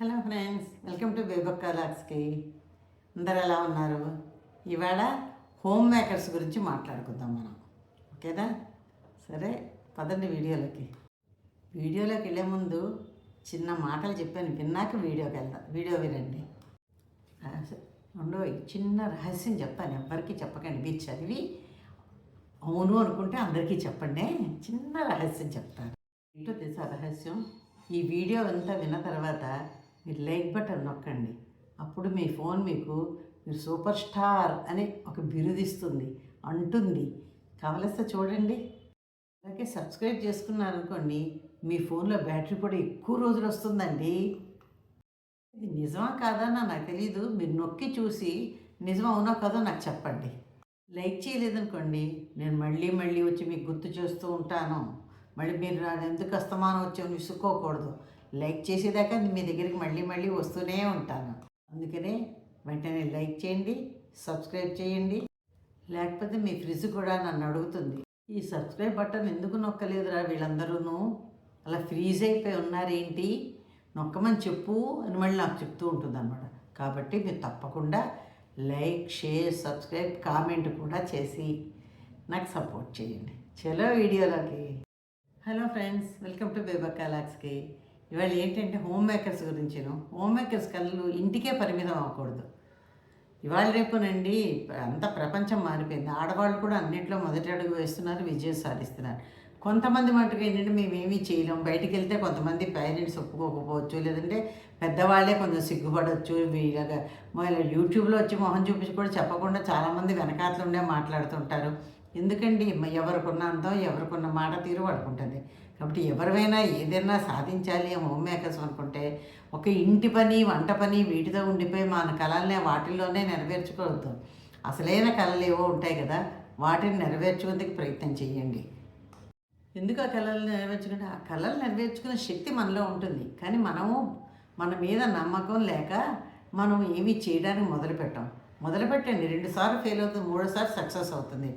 Hello friends welcome to Bebakka లాక్స్కి అందరు ఎలా ఉన్నారు? ఇవాళ హోమ్ మేకర్స్ గురించి మాట్లాడుకుందాం మనం. ఓకేనా? సరే పదండి వీడియోలోకి. వీడియోలోకి వెళ్ళే ముందు చిన్న మాటలు చెప్పాను విన్నాక వీడియోకి వెళ్దాం. వీడియో వినండి. రెండో చిన్న రహస్యం చెప్పాను ఎవ్వరికీ చెప్పకండి. మీరు చదివి అవును అనుకుంటే అందరికీ చెప్పండి. చిన్న రహస్యం చెప్తాను. ఏంటో తెలుసా రహస్యం? ఈ వీడియో అంతా విన్న తర్వాత మీరు లైక్ బటన్ నొక్కండి. అప్పుడు మీ ఫోన్ మీకు మీరు సూపర్ స్టార్ అని ఒక బిరుదిస్తుంది అంటుంది. కావలిస్తే చూడండి. అలాగే సబ్స్క్రైబ్ చేసుకున్నారనుకోండి మీ ఫోన్లో బ్యాటరీ కూడా ఎక్కువ రోజులు వస్తుందండి. ఇది నిజమా కాదా నాకు తెలియదు మీరు నొక్కి చూసి నిజమా అవునా కాదో నాకు చెప్పండి. లైక్ చేయలేదనుకోండి నేను మళ్ళీ మళ్ళీ వచ్చి మీకు గుర్తు చేస్తూ ఉంటాను. మళ్ళీ మీరు ఎందుకు అస్తమానం వచ్చి విసుక్కోకూడదు. లైక్ చేసేదాకా మీ దగ్గరికి మళ్ళీ మళ్ళీ వస్తూనే ఉంటాను. అందుకనే వెంటనే లైక్ చేయండి సబ్స్క్రైబ్ చేయండి. లేకపోతే మీ ఫ్రిడ్జ్ కూడా నన్ను అడుగుతుంది ఈ సబ్స్క్రైబ్ బటన్ ఎందుకు నొక్కలేదురా వీళ్ళందరూనూ? అలా ఫ్రీజ్ అయిపోయి ఉన్నారేంటి? నొక్కమని చెప్పు అని మళ్ళీ నాకు చెప్తూ ఉంటుంది అనమాట కాబట్టి మీరు తప్పకుండా లైక్ షేర్ సబ్స్క్రైబ్ కామెంట్ కూడా చేసి నాకు సపోర్ట్ చేయండి. చలో వీడియోలోకి. Hello friends welcome to Bebakka కలాక్స్కి ఇవాళ ఏంటంటే హోమ్ మేకర్స్ గురించిను హోమ్ మేకర్స్ కళ్ళు ఇంటికే పరిమితం అవ్వకూడదు. ఇవాళ రేపునండి అంత ప్రపంచం మారిపోయింది. ఆడవాళ్ళు కూడా అన్నింటిలో మొదటి అడుగు వేస్తున్నారు విజయం సాధిస్తున్నారు. కొంతమంది మటుకు ఏంటంటే మేమేమీ చేయలేము చేయలేం. బయటికి వెళ్తే కొంతమంది పేరెంట్స్ ఒప్పుకోకపోవచ్చు లేదంటే పెద్దవాళ్ళే కొంచెం సిగ్గుపడవచ్చు వీళ్ళగా ఇలా యూట్యూబ్లో వచ్చి మొహం చూపించి కూడా చెప్పకుండా చాలామంది వెనకాతలు ఉండే మాట్లాడుతుంటారు. ఎందుకండి? మ- ఎవరికున్న అందం ఎవరికున్న మాట తీరు పడుకుంటుంది కాబట్టి ఎవరివైనా ఏదైనా సాధించాలి హోమ్ మేకర్స్ అనుకుంటే ఒక ఇంటి పని వంట పని వీటితో ఉండిపోయి మన కళల్ని వాటిల్లోనే నెరవేర్చుకోవద్దు. అసలైన కళలు ఏవో ఉంటాయి కదా వాటిని నెరవేర్చుకునేందుకు ప్రయత్నం చేయండి. ఎందుకు ఆ కళలు నెరవేర్చుకుంటే? ఆ కళలు నెరవేర్చుకునే శక్తి మనలో ఉంటుంది. కానీ మనము మన మీద నమ్మకం లేక మనం ఏమీ చేయడానికి మొదలుపెట్టాం మొదలుపెట్టండి రెండుసార్లు ఫెయిల్ అవుతుంది మూడోసారి సక్సెస్ అవుతుంది.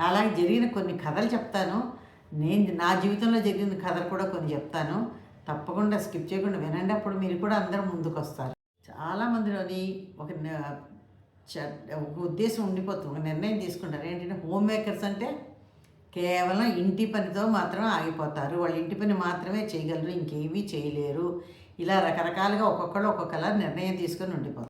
అలాగే జరిగిన కొన్ని కథలు చెప్తాను. నేను నా జీవితంలో జరిగిన కథలు కూడా కొన్ని చెప్తాను. తప్పకుండా స్కిప్ చేయకుండా వినండి. అప్పుడు మీరు కూడా అందరూ ముందుకు వస్తారు చాలామందిలోని ఒక చ- ఒక ఉద్దేశం ఉండిపోతుంది. ఒక నిర్ణయం తీసుకుంటారు. ఏంటంటే హోమ్ మేకర్స్ అంటే కేవలం ఇంటి పనితో మాత్రమే ఆగిపోతారు. వాళ్ళు ఇంటి పని మాత్రమే చేయగలరు. ఇంకేమీ చేయలేరు. ఇలా రకరకాలుగా ఒక్కొక్కళ్ళు ఒక్కొక్కలా నిర్ణయం తీసుకొని ఉండిపోతారు.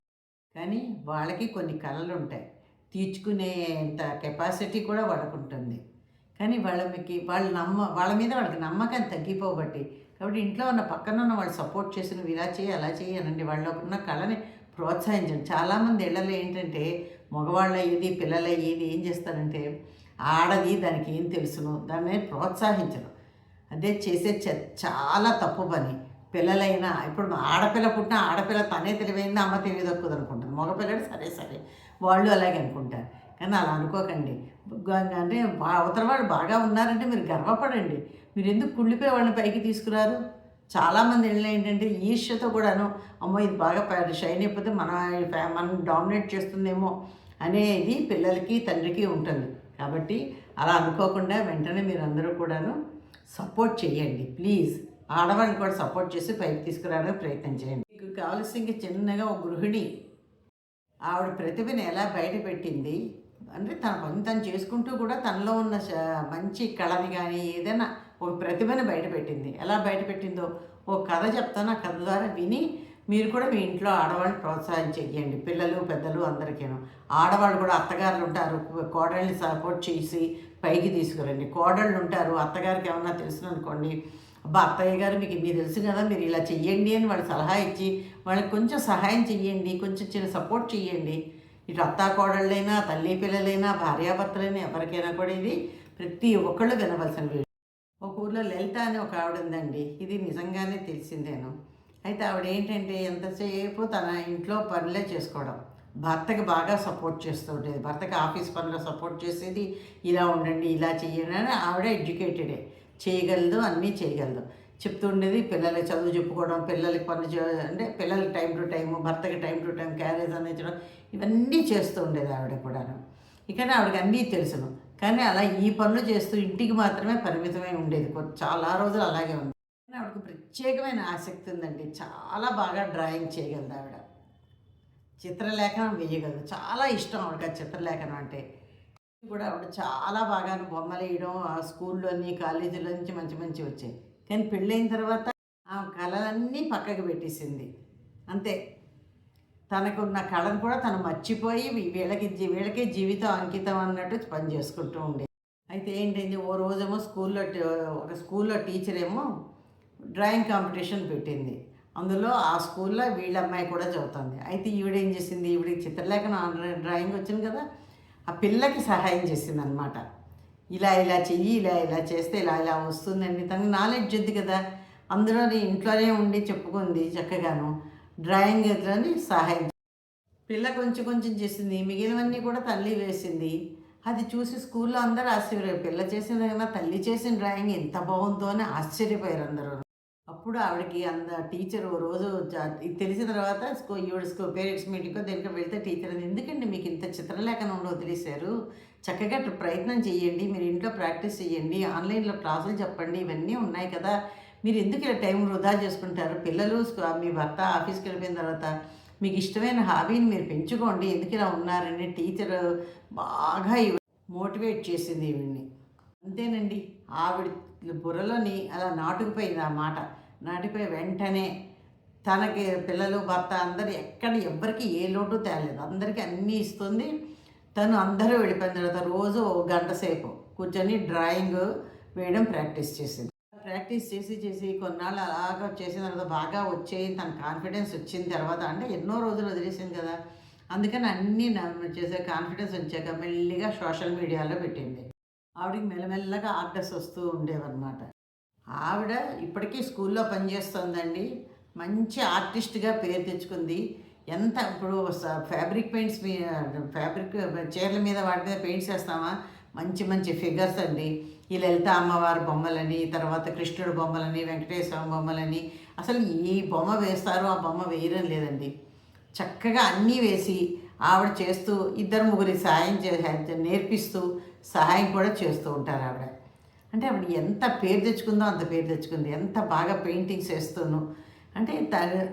కానీ వాళ్ళకి కొన్ని కళలు ఉంటాయి తీర్చుకునేంత కెపాసిటీ కూడా వాళ్ళకుంటుంది. ఉంటుంది కానీ వాళ్ళకి వాళ్ళ నమ్మ వాళ్ళ మీద వాళ్ళకి నమ్మకం తగ్గిపోబట్టి కాబట్టి ఇంట్లో ఉన్న పక్కన ఉన్న వాళ్ళు సపోర్ట్ చేసి నువ్వు ఇలా చేయి అలా చేయి అనండి. వాళ్ళలో ఉన్న కళని ప్రోత్సహించండి. చాలామంది ఇళ్ళలో ఏంటంటే మగవాళ్ళ ఏది పిల్లల ఏది ఏం చేస్తారంటే ఆడది దానికి ఏం తెలుసును దాన్ని ప్రోత్సహించరు అదే చేసే చ- చాలా తప్పు పని. పిల్లలైనా ఇప్పుడు ఆడపిల్ల పుట్టిన ఆడపిల్ల తనే తెలివైంది అమ్మ తెలివి తక్కువ అనుకుంటుంది. మగపిల్లడు సరే సరే. వాళ్ళు అలాగే అనుకుంటారు. కానీ అలా అనుకోకండి. అంటే వా- అవతల వాళ్ళు బాగా ఉన్నారంటే మీరు గర్వపడండి. మీరు ఎందుకు కుళ్ళిపోయి వాళ్ళని పైకి తీసుకురారు? చాలామంది ఇళ్ళు ఏంటంటే ఈర్ష్యతో కూడాను అమ్మో ఇది బాగా షైన్ అయిపోతే మన ఫ్యా- మనం డామినేట్ చేస్తుందేమో అనేది పిల్లలకి తండ్రికి ఉంటుంది. కాబట్టి అలా అనుకోకుండా వెంటనే మీరు అందరూ కూడాను సపోర్ట్ చేయండి. ప్లీజ్. ఆడవాళ్ళని కూడా సపోర్ట్ చేసి పైకి తీసుకురావడానికి ప్రయత్నం చేయండి. మీకు కావాల్సిన ఇంకా చిన్నగా ఒక గృహిణి. ఆవిడ ప్రతిభని ఎలా బయట పెట్టింది అంటే తన పని తను చేసుకుంటూ కూడా తనలో ఉన్న మంచి కళని కానీ ఏదైనా ఒక ప్రతిభని బయట పెట్టింది. ఎలా బయట పెట్టిందో? కథ చెప్తాను ఆ కథ ద్వారా విని మీరు కూడా మీ ఇంట్లో ఆడవాళ్ళని ప్రోత్సాహం చెయ్యండి. పిల్లలు పెద్దలు అందరికీను. ఆడవాళ్ళు కూడా అత్తగారులు ఉంటారు కోడళ్ళని సపోర్ట్ చేసి పైకి తీసుకురండి. కోడళ్ళు ఉంటారు అత్తగారికి ఏమన్నా తెలుసు అనుకోండి అబ్బా అత్తయ్య గారు మీకు మీరు తెలుసు కదా మీరు ఇలా చెయ్యండి అని వాళ్ళు సలహా ఇచ్చి వాళ్ళకి కొంచెం సహాయం చెయ్యండి కొంచెం చిన్న సపోర్ట్ చెయ్యండి. ఇటు అత్తాకోడళ్ళైనా తల్లి పిల్లలైనా భార్యాభర్తలైనా ఎవరికైనా కూడా ఇది ప్రతి ఒక్కళ్ళు వినవలసిన వీడియో. ఒక ఊర్లో లలిత అని ఒక ఆవిడ ఉందండి. ఇది నిజంగానే తెలిసిందేను. అయితే ఆవిడ ఏంటంటే ఎంతసేపు తన ఇంట్లో పనులే చేసుకోవడం. భర్తకి బాగా సపోర్ట్ చేస్తూ ఉండేది భర్తకి ఆఫీస్ పనులు సపోర్ట్ చేసేది ఇలా ఉండండి ఇలా చేయండి అని ఆవిడ ఎడ్యుకేటెడే. చేయగలదు అన్నీ చేయగలదు. చెప్తూ ఉండేది పిల్లలకి చదువు చెప్పుకోవడం పిల్లలకి పనులు చే అంటే పిల్లలకి టైం టు టైం భర్తకి టైం టు టైం క్యారేజ్ అందించడం ఇవన్నీ చేస్తూ ఉండేది ఆవిడ కూడాను. ఇక ఆవిడకి అన్నీ తెలుసును. కానీ అలా ఈ పనులు చేస్తూ ఇంటికి మాత్రమే పరిమితమై ఉండేది. చాలా రోజులు అలాగే ఉంది. ఆవిడకు ప్రత్యేకమైన ఆసక్తి ఉందండి. చాలా బాగా డ్రాయింగ్ చేయగలదు ఆవిడ. చిత్రలేఖనం వేయగలదు. చాలా ఇష్టం ఆవిడకి ఆ చిత్రలేఖనం అంటే. కూడా ఆవిడ చాలా బాగా బొమ్మలు వేయడం ఆ స్కూల్లోని కాలేజీలో నుంచి మంచి మంచి వచ్చాయి. కానీ పెళ్ళైన తర్వాత ఆ కళలన్నీ పక్కకు పెట్టేసింది. అంతే. తనకున్న కళను కూడా తను మర్చిపోయి వీళ్ళకి వీళ్ళకే జీవితం అంకితం అన్నట్టు పని చేసుకుంటూ ఉండేది. అయితే ఏంటంటే ఓ రోజేమో స్కూల్లో ఒక స్కూల్లో టీచర్ ఏమో డ్రాయింగ్ కాంపిటీషన్ పెట్టింది. అందులో ఆ స్కూల్లో వీళ్ళ అమ్మాయి కూడా చదువుతుంది. అయితే ఈవిడేం చేసింది? ఈవిడికి చిత్రలేఖనం డ్రాయింగ్ వచ్చింది కదా ఆ పిల్లకి సహాయం చేసింది అనమాట ఇలా ఇలా చెయ్యి ఇలా ఇలా చేస్తే ఇలా ఇలా వస్తుందండి. తనకి నాలెడ్జ్ ఉంది కదా. అందులో ఇంట్లోనే ఉండి చెప్పుకుంది చక్కగాను. డ్రాయింగ్ ఎదురని సహాయం. పిల్ల కొంచెం కొంచెం చేసింది. మిగిలినవన్నీ కూడా తల్లి వేసింది. అది చూసి స్కూల్లో అందరూ ఆశ్చర్య పిల్ల చేసిన కన్నా తల్లి చేసిన డ్రాయింగ్ ఎంత బాగుందో అని ఆశ్చర్యపోయారు అందరూ. అప్పుడు ఆవిడకి అంద టీచర్ ఓ రోజు తెలిసిన తర్వాత స్కూ ఈవిడ స్కూ పేరెంట్స్ మీటింగ్కో దేనికో వెళ్తే టీచర్ అది ఎందుకండి మీకు ఇంత చిత్రలేఖనం వదిలేశారు? చక్కగా ప్రయత్నం చేయండి మీరు ఇంట్లో ప్రాక్టీస్ చేయండి ఆన్లైన్లో క్లాసులు చెప్పండి ఇవన్నీ ఉన్నాయి కదా. మీరు ఎందుకు ఇలా టైం వృధా చేసుకుంటారు? పిల్లలు మీ భర్త ఆఫీస్కి వెళ్ళిపోయిన తర్వాత మీకు ఇష్టమైన హాబీని మీరు పెంచుకోండి ఎందుకు ఇలా ఉన్నారని టీచర్ బాగా మోటివేట్ చేసింది ఈవిడ్ని. అంతేనండి ఆవిడ బుర్రలోని అలా నాటుకుపోయింది ఆ మాట. నాటిపోయి వెంటనే తనకి పిల్లలు భర్త అందరు ఎక్కడ ఎవ్వరికి ఏ లోటు తేలేదు. అందరికీ అన్నీ ఇస్తుంది. తను అందరూ వెళ్ళిపోయిన తర్వాత రోజు గంట సేపు కూర్చొని డ్రాయింగ్ వేయడం ప్రాక్టీస్ చేసింది. ప్రాక్టీస్ చేసి చేసి కొన్నాళ్ళు అలాగా చేసిన తర్వాత బాగా వచ్చేయి తన కాన్ఫిడెన్స్ వచ్చిన తర్వాత అంటే ఎన్నో రోజులు వదిలేసింది కదా. అందుకని అన్నీ చేసే కాన్ఫిడెన్స్ వచ్చాక మెల్లిగా సోషల్ మీడియాలో పెట్టింది. ఆవిడకి మెల్లమెల్లగా ఆర్డర్స్ వస్తూ ఉండేవన్నమాట. ఆవిడ ఇప్పటికీ స్కూల్లో పనిచేస్తుందండి. మంచి ఆర్టిస్ట్గా పేరు తెచ్చుకుంది. ఎంత ఇప్పుడు స- ఫ్యాబ్రిక్ పెయింట్స్ మీ ఫ్యాబ్రిక్ చీరల మీద వాటి మీద పెయింట్స్ వేస్తామా? మంచి మంచి ఫిగర్స్ అండి. ఈ లలిత అమ్మవారి బొమ్మలని తర్వాత కృష్ణుడు బొమ్మలని వెంకటేశ్వర బొమ్మలని. అసలు ఏ బొమ్మ వేస్తారో ఆ బొమ్మ వేయడం లేదండి. చక్కగా అన్నీ వేసి ఆవిడ చేస్తూ ఇద్దరు ముగ్గురి సహాయం చే నేర్పిస్తూ సహాయం కూడా చేస్తూ ఉంటారు ఆవిడ. అంటే ఆవిడ ఎంత పేరు తెచ్చుకుందో అంత పేరు తెచ్చుకుంది. ఎంత బాగా పెయింటింగ్స్ వేస్తూను అంటే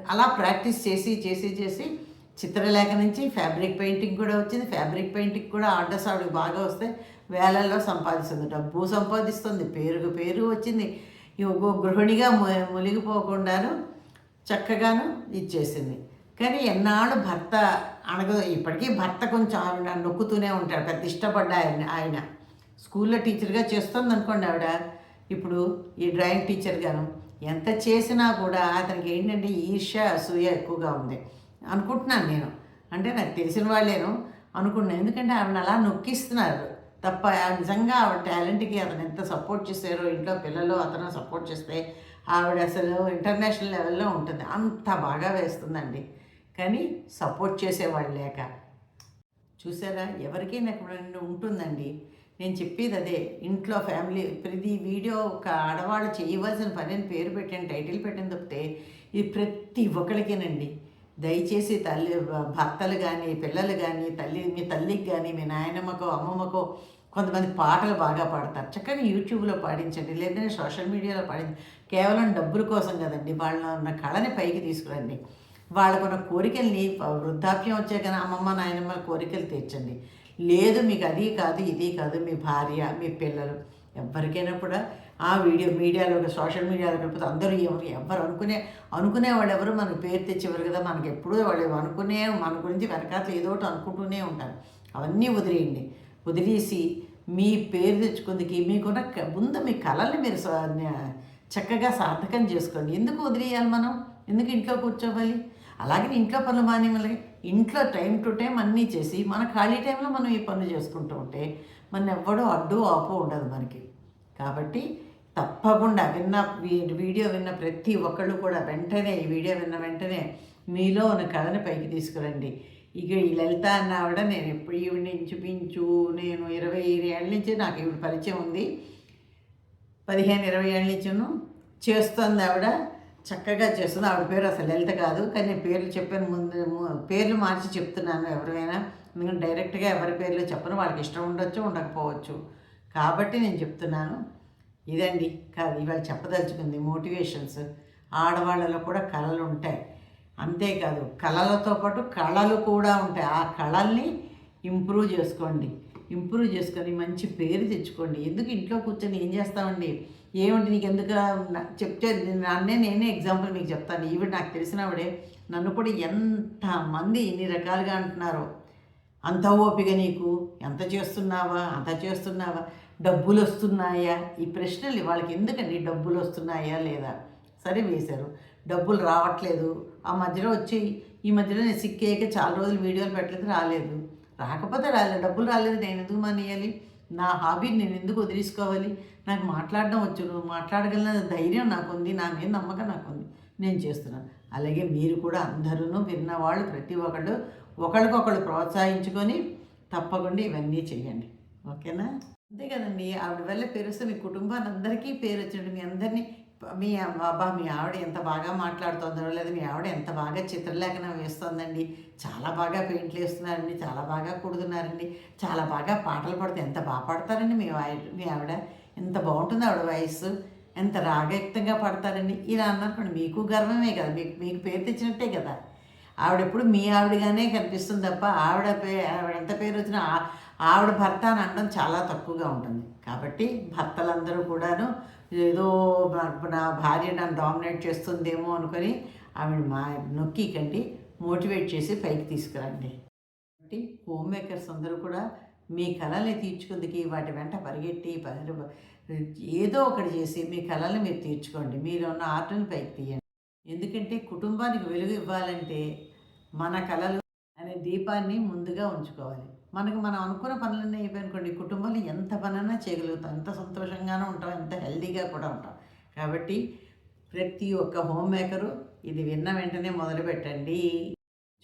అలా ప్రాక్టీస్ చేసి చేసి చేసి చిత్రలేఖ నుంచి ఫ్యాబ్రిక్ పెయింటింగ్ కూడా వచ్చింది. ఫ్యాబ్రిక్ పెయింటింగ్ కూడా ఆర్డర్స్ ఆవిడకి బాగా వస్తే వేలల్లో సంపాదిస్తుంది. డబ్బు సంపాదిస్తుంది. పేరుకు పేరు వచ్చింది. ఒక గృహిణిగా మునిగిపోకుండాను చక్కగాను ఇచ్చేసింది. కానీ ఎన్నాళ్ళు భర్త అనగదు ఇప్పటికీ భర్త కొంచెం ఆవిడ నొక్కుతూనే ఉంటాడు. పెద్ద ఇష్టపడ్డ ఆయన ఆయన. స్కూల్లో టీచర్గా చేస్తుంది అనుకోండి ఆవిడ. ఇప్పుడు ఈ డ్రాయింగ్ టీచర్గాను ఎంత చేసినా కూడా అతనికి ఏంటంటే ఈర్ష అసూయ ఎక్కువగా ఉంది. అనుకుంటున్నాను నేను. అంటే నాకు తెలిసిన వాళ్ళేను అనుకున్నాను. ఎందుకంటే ఆవిడ అలా నొక్కిస్తున్నారు. తప్ప ఆ నిజంగా ఆవిడ టాలెంట్కి అతను ఎంత సపోర్ట్ చేశారో ఇంట్లో పిల్లలు అతను సపోర్ట్ చేస్తే ఆవిడ అసలు ఇంటర్నేషనల్ లెవెల్లో ఉంటుంది. అంత బాగా వేస్తుందండి. కానీ సపోర్ట్ చేసేవాళ్ళు లేక. చూసారా? ఎవరికైనా ఎప్పుడైనా ఉంటుందండి. నేను చెప్పేది అదే. ఇంట్లో ఫ్యామిలీ ప్రతి వీడియో ఒక ఆడవాళ్ళు చేయవలసిన పని అని పేరు పెట్టాను టైటిల్ పెట్టాను తప్పితే ఇది ప్రతి ఒక్కరికేనండి దయచేసి తల్లి భర్తలు కానీ పిల్లలు కానీ తల్లి మీ తల్లికి కానీ మీ నాయనమ్మకో అమ్మమ్మకో కొంతమంది పాటలు బాగా పాడతారు. చక్కగా యూట్యూబ్లో పాడించండి లేదంటే సోషల్ మీడియాలో పాడించండి. కేవలం డబ్బుల కోసం కదండి వాళ్ళ ఉన్న కళని పైకి తీసుకురండి. వాళ్ళకున్న కోరికల్ని వృద్ధాప్యం వచ్చాక అమ్మమ్మ నాయనమ్మ కోరికలు తీర్చండి. లేదు మీకు అది కాదు ఇది కాదు మీ భార్య మీ పిల్లలు. ఎవరికైనా కూడా ఆ వీడియో మీడియాలో సోషల్ మీడియాలో కలిపితే అందరూ ఎవరు ఎవరు అనుకునే అనుకునే వాళ్ళు ఎవరు మనకు పేరు తెచ్చేవారు కదా మనకి ఎప్పుడూ వాళ్ళు అనుకునే మన గురించి వెనకాతలు ఏదో ఒకటి అనుకుంటూనే ఉంటారు. అవన్నీ వదిలేయండి. వదిలేసి మీ పేరు తెచ్చుకుందికి మీకున్న ముందు మీ కళల్ని మీరు చక్కగా సార్థకం చేసుకోండి. ఎందుకు వదిలేయాలి మనం? ఎందుకు ఇంట్లో కూర్చోవాలి? అలాగే ఇంట్లో పనులు మానేమలే ఇంట్లో టైం టు టైం అన్నీ చేసి మన ఖాళీ టైంలో మనం ఈ పనులు చేసుకుంటూ ఉంటే మన ఎవ్వడో అడ్డు ఆపు ఉండదు మనకి. కాబట్టి తప్పకుండా విన్న వీడియో విన్న ప్రతి ఒక్కళ్ళు కూడా వెంటనే ఈ వీడియో విన్న వెంటనే మీలో ఉన్న కళని పైకి తీసుకురండి. ఇక ఈ లలిత అన్న ఆవిడ నేను ఎప్పుడు ఈవిడ ఇంచుమించు నేను ఇరవై ఏళ్ళ నుంచి నాకు ఈవిడ పరిచయం ఉంది. పదిహేను ఇరవై ఏళ్ళ నుంచిను. చేస్తుంది ఆవిడ. చక్కగా చేస్తుంది. ఆవిడ పేరు అసలు లలిత కాదు. కానీ నేను పేర్లు చెప్పాను ముందు పేర్లు మార్చి చెప్తున్నాను ఎవరైనా ఎందుకంటే డైరెక్ట్గా ఎవరి పేర్లు చెప్పను. వాళ్ళకి ఇష్టం ఉండొచ్చు ఉండకపోవచ్చు. కాబట్టి నేను చెప్తున్నాను. ఇదండి కాదు ఇవాళ చెప్పదలుచుకుంది మోటివేషన్స్. ఆడవాళ్ళలో కూడా కళలు ఉంటాయి. అంతేకాదు కళలతో పాటు కళలు కూడా ఉంటాయి. ఆ కళల్ని ఇంప్రూవ్ చేసుకోండి. ఇంప్రూవ్ చేసుకొని మంచి పేరు తెచ్చుకోండి. ఎందుకు ఇంట్లో కూర్చొని ఏం చేస్తామండి? ఏమంటే నీకు ఎందుకు చెప్తే నన్నే నేనే ఎగ్జాంపుల్ మీకు చెప్తాను. ఈవిడ నాకు తెలిసినవిడే నన్ను కూడా ఎంతమంది ఎన్ని రకాలుగా అంటున్నారో. అంత ఓపిక నీకు? ఎంత చేస్తున్నావా? అంత చేస్తున్నావా? డబ్బులు వస్తున్నాయా? ఈ ప్రశ్నలు వాళ్ళకి ఎందుకండి డబ్బులు వస్తున్నాయా లేదా? సరే వేశారు. డబ్బులు రావట్లేదు. ఆ మధ్యలో వచ్చి ఈ మధ్యలో నేను సిక్కేయక చాలా రోజులు వీడియోలు పెట్టలేదు రాలేదు. రాకపోతే రాలేదు డబ్బులు రాలేదు నేను ఎందుకు మానేయాలి? నా హాబీని నేను ఎందుకు వదిలేసుకోవాలి? నాకు మాట్లాడడం వచ్చు మాట్లాడగలిగిన ధైర్యం నాకుంది నా మీద నమ్మకం నాకుంది నేను చేస్తున్నాను. అలాగే మీరు కూడా అందరూ విన్నవాళ్ళు ప్రతి ఒక్కళ్ళు ఒకళ్ళకొకళ్ళు ప్రోత్సహించుకొని తప్పకుండా ఇవన్నీ చేయండి. ఓకేనా? అంతే కదండి ఆవిడ వల్ల పేరు వస్తే మీ కుటుంబాన్ని అందరికీ పేరు వచ్చినట్టు మీ అందరినీ మీ అబ్బా మీ ఆవిడ ఎంత బాగా మాట్లాడుతుందో లేదా మీ ఆవిడ ఎంత బాగా చిత్రలేఖనం వేస్తుందండి. చాలా బాగా పెయింట్లు వేస్తున్నారండి చాలా బాగా కుడుతున్నారండి చాలా బాగా పాటలు పడితే ఎంత బాగా పాడతారండి మీ మీ ఆవిడ? ఎంత బాగుంటుంది ఆవిడ వయస్సు? ఎంత రాగయుక్తంగా పడతారండి? ఇలా అన్నప్పుడు మీకు గర్వమే కదా మీకు మీకు పేరు తెచ్చినట్టే కదా. ఆవిడ ఎప్పుడు మీ ఆవిడగానే కనిపిస్తుంది తప్ప ఆవిడ పే ఆవిడ ఎంత పేరు వచ్చినా ఆ- ఆవిడ భర్త అని అనడం చాలా తక్కువగా ఉంటుంది. కాబట్టి భర్తలందరూ కూడాను ఏదో నా- భార్య నన్ను డామినేట్ చేస్తుందేమో అనుకొని ఆవిడ మా నొక్కికండి మోటివేట్ చేసి పైకి తీసుకురండి. కాబట్టి హోమ్ మేకర్స్ అందరూ కూడా మీ కళల్ని తీర్చుకుందుకు వాటి వెంట పరిగెట్టి పరి- ఏదో ఒకటి చేసి మీ కళల్ని మీరు తీర్చుకోండి. మీరు ఉన్న ఆర్ట్ని పైకి తీయండి. ఎందుకంటే కుటుంబానికి వెలుగు ఇవ్వాలంటే మన కళలు అనే దీపాన్ని ముందుగా ఉంచుకోవాలి. మనకు మనం అనుకున్న పనులన్నీ అయిపోయిననుకోండి కుటుంబంలో ఎంత పనైనా చేయగలుగుతాం. ఎంత సంతోషంగానే ఉంటాం. ఎంత హెల్దీగా కూడా ఉంటాం. కాబట్టి ప్రతి ఒక్క హోమ్ మేకరు ఇది విన్న వెంటనే మొదలు పెట్టండి.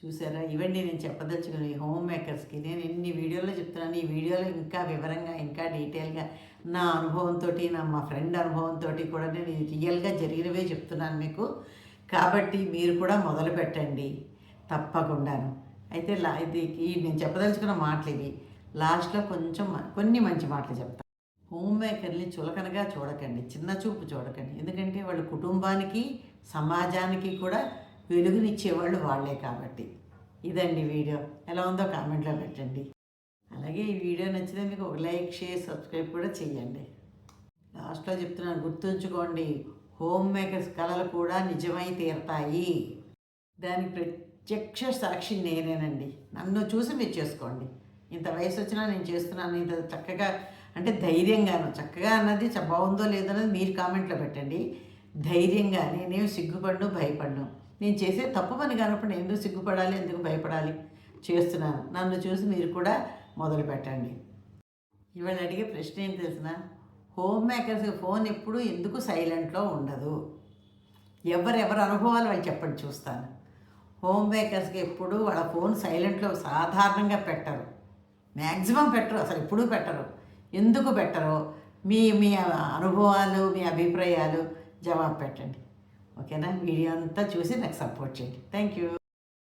చూసారా? ఇవన్నీ నేను చెప్పదలుచుకున్న ఈ హోమ్ మేకర్స్కి. నేను ఎన్ని వీడియోలో చెప్తున్నాను ఈ వీడియోలో ఇంకా వివరంగా ఇంకా డీటెయిల్గా నా అనుభవంతో నా మా ఫ్రెండ్ అనుభవంతో కూడా నేను రియల్గా జరిగినవే చెప్తున్నాను మీకు. కాబట్టి మీరు కూడా మొదలు పెట్టండి. తప్పకుండాను. అయితే లా ఇది నేను చెప్పదలుచుకున్న మాటలు ఇవి లాస్ట్లో కొంచెం కొన్ని మంచి మాటలు చెప్తాను హోమ్ మేకర్ని చులకనగా చూడకండి చిన్న చూపు చూడకండి. ఎందుకంటే వాళ్ళు కుటుంబానికి సమాజానికి కూడా వెలుగునిచ్చేవాళ్ళు వాళ్ళే కాబట్టి. ఇదండి వీడియో. ఎలా ఉందో కామెంట్లో పెట్టండి. అలాగే ఈ వీడియో నచ్చితే మీకు ఒక లైక్ షేర్ సబ్స్క్రైబ్ కూడా చేయండి లాస్ట్లో చెప్తున్నాను గుర్తుంచుకోండి హోమ్ మేకర్స్ కళలు కూడా నిజమై తీరతాయి. దానికి ప్రత్యక్ష సాక్షి నేనేనండి. నన్ను చూసి మీరు చేసుకోండి. ఇంత వయసు వచ్చినా నేను చేస్తున్నాను. ఇంత చక్కగా అంటే ధైర్యంగాను చక్కగా అన్నది చ- బాగుందో లేదో అన్నది మీరు కామెంట్లో పెట్టండి. ధైర్యంగా నేనేం సిగ్గుపడ్ను భయపడను. నేను చేసే తప్పు పని కానప్పుడు నేను ఎందుకు సిగ్గుపడాలి? ఎందుకు భయపడాలి? చేస్తున్నాను. నన్ను చూసి మీరు కూడా మొదలు పెట్టండి. ఇవాళ అడిగే ప్రశ్న ఏం తెలిసిన? హోమ్ మేకర్స్ ఫోన్ ఎప్పుడు ఎందుకు సైలెంట్లో ఉండదు? ఎవరెవరి అనుభవాలు వాళ్ళు చెప్పండి చూస్తాను. హోమ్ మేకర్స్కి ఎప్పుడు వాళ్ళ ఫోన్ సైలెంట్లో సాధారణంగా పెట్టరు. మ్యాక్సిమం పెట్టరు అసలు ఎప్పుడూ పెట్టరు. ఎందుకు పెట్టరో? మీ మీ అనుభవాలు మీ అభిప్రాయాలు జవాబు పెట్టండి. ఓకేనా? వీడియో అంతా చూసి నాకు సపోర్ట్ చేయండి. Thank you